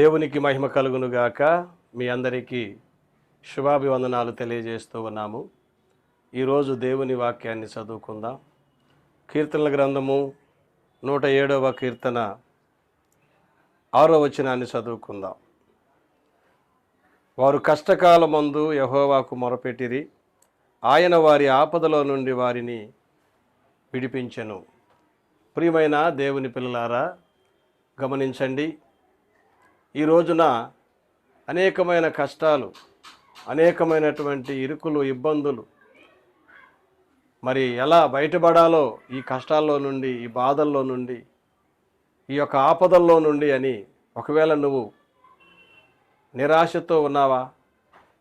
దేవునికి మహిమ కలుగునుగాక. మీ అందరికీ శుభాభివందనాలు తెలియజేస్తూ ఉన్నాము. ఈరోజు దేవుని వాక్యాన్ని చదువుకుందాం. కీర్తనల గ్రంథము నూట ఏడవ కీర్తన ఆరో వచనాన్ని చదువుకుందాం. వారు కష్టకాలమందు యహోవాకు మొరపెట్టిరి. ఆయన వారి ఆపదలో నుండి వారిని విడిపించెను. ప్రియమైన దేవుని పిల్లలారా గమనించండి ఈ రోజున అనేకమైన కష్టాలు అనేకమైనటువంటి ఇరుకులు ఇబ్బందులు మరి ఎలా బయటపడాలో ఈ కష్టాల్లో నుండి ఈ బాధల్లో నుండి ఈ యొక్క ఆపదల్లో నుండి అని ఒకవేళ నువ్వు నిరాశతో ఉన్నావా?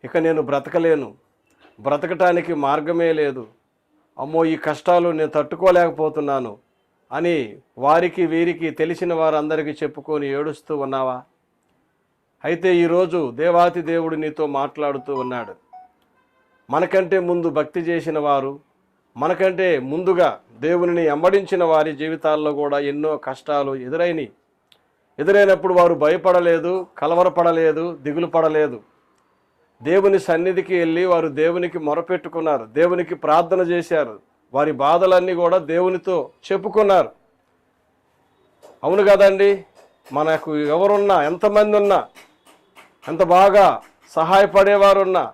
ఇక నేను బ్రతకలేను. బ్రతకటానికి మార్గమే లేదు. అమ్మో ఈ కష్టాలు నేను తట్టుకోలేకపోతున్నాను అని వారికి వీరికి తెలిసిన వారందరికీ చెప్పుకొని ఏడుస్తూ ఉన్నావా? అయితే ఈరోజు దేవాతి దేవుడు నీతో మాట్లాడుతూ ఉన్నాడు. మనకంటే ముందు భక్తి చేసిన వారు మనకంటే ముందుగా దేవునిని ఎంబడించిన వారి జీవితాల్లో కూడా ఎన్నో కష్టాలు ఎదురైనవి ఎదురైనప్పుడు వారు భయపడలేదు కలవరపడలేదు దిగులు పడలేదు దేవుని సన్నిధికి వెళ్ళి వారు దేవునికి మొరపెట్టుకున్నారు దేవునికి ప్రార్థన చేశారు. వారి బాధలన్నీ కూడా దేవునితో చెప్పుకున్నారు. అవును కదండి మనకు ఎవరున్నా ఎంతమంది ఉన్నా ఎంత బాగా సహాయపడేవారు ఉన్న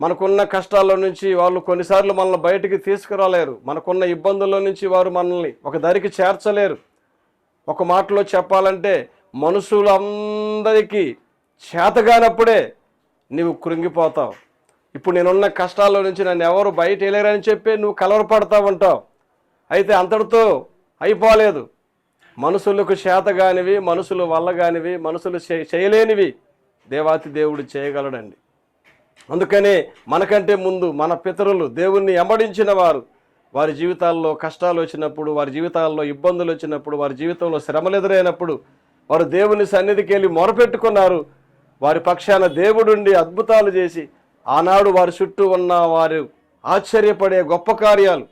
మనకున్న కష్టాల్లో నుంచి వాళ్ళు కొన్నిసార్లు మనల్ని బయటికి తీసుకురాలేరు. మనకున్న ఇబ్బందుల్లో నుంచి వారు మనల్ని ఒక దరికి చేర్చలేరు. ఒక మాటలో చెప్పాలంటే మనుషులందరికీ చేతగానప్పుడే నువ్వు కృంగిపోతావు. ఇప్పుడు నేనున్న కష్టాల్లో నుంచి నన్ను ఎవరు బయట వెళ్ళారని చెప్పి నువ్వు కలవరపడతా ఉంటావు. అయితే అంతటితో అయిపోలేదు. మనుషులకు చేతగానివి మనుషులు వల్లగానివి మనుషులు చేయలేనివి దేవాతి దేవుడు చేయగలడండి. అందుకనే మనకంటే ముందు మన పితరులు దేవుణ్ణి ఎంబడించిన వారు వారి జీవితాల్లో కష్టాలు వచ్చినప్పుడు వారి జీవితాల్లో ఇబ్బందులు వచ్చినప్పుడు వారి జీవితంలో శ్రమలు ఎదురైనప్పుడు వారు దేవుని సన్నిధికి వెళ్ళి మొరపెట్టుకున్నారు. వారి పక్షాన దేవుడుండి అద్భుతాలు చేసి ఆనాడు వారి చుట్టూ ఉన్న వారు ఆశ్చర్యపడే గొప్ప కార్యాలు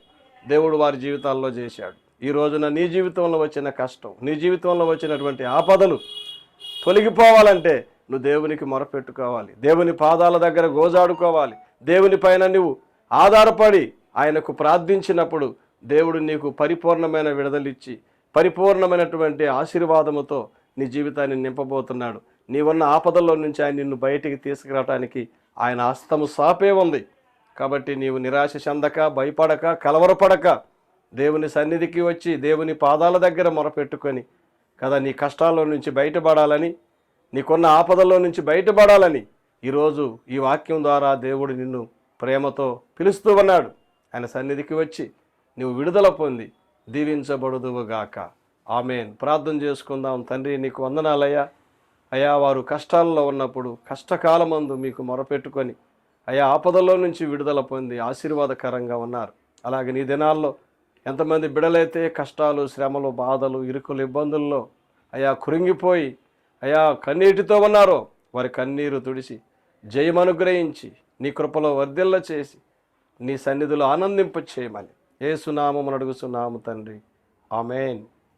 దేవుడు వారి జీవితాల్లో చేశాడు. ఈ రోజున నీ జీవితంలో వచ్చిన కష్టం నీ జీవితంలో వచ్చినటువంటి ఆపదలు తొలగిపోవాలంటే నువ్వు దేవునికి మొరపెట్టుకోవాలి. దేవుని పాదాల దగ్గర గోజాడుకోవాలి. దేవుని పైన నువ్వు ఆధారపడి ఆయనకు ప్రార్థించినప్పుడు దేవుడు నీకు పరిపూర్ణమైన విడుదలిచ్చి పరిపూర్ణమైనటువంటి ఆశీర్వాదముతో నీ జీవితాన్ని నింపబోతున్నాడు. నీవున్న ఆపదల్లో నుంచి ఆయన నిన్ను బయటికి తీసుకురావడానికి ఆయన హస్తము సాపే ఉంది. కాబట్టి నీవు నిరాశ చెందక భయపడక కలవరపడక దేవుని సన్నిధికి వచ్చి దేవుని పాదాల దగ్గర మొరపెట్టుకొని కదా నీ కష్టాల్లో నుంచి బయటపడాలని నీకున్న ఆపదల్లో నుంచి బయటపడాలని ఈరోజు ఈ వాక్యం ద్వారా దేవుడు నిన్ను ప్రేమతో పిలుస్తూ ఉన్నాడు. ఆయన సన్నిధికి వచ్చి నువ్వు విడుదల పొంది దీవించబడుదువుగాక. ఆమెన్. ప్రార్థన చేసుకుందాం. తండ్రి నీకు వందనాలయ్యా. అయా వారు కష్టాల్లో ఉన్నప్పుడు కష్టకాలమందు మీకు మొరపెట్టుకొని అయా ఆపదల్లో నుంచి విడుదల పొంది ఆశీర్వాదకరంగా ఉన్నారు. అలాగే నీ దినాల్లో ఎంతమంది బిడలైతే కష్టాలు శ్రమలు బాధలు ఇరుకులు ఇబ్బందుల్లో అయా కురింగిపోయి అయా కన్నీటితో ఉన్నారో. వారి కన్నీరు తుడిచి జయమనుగ్రహించి నీ కృపలో వర్ధిల్ల చేసి నీ సన్నిధిలో ఆనందింప చేయమని ఏ సునామం అడుగుచున్నాము తండ్రి. ఆమెన్.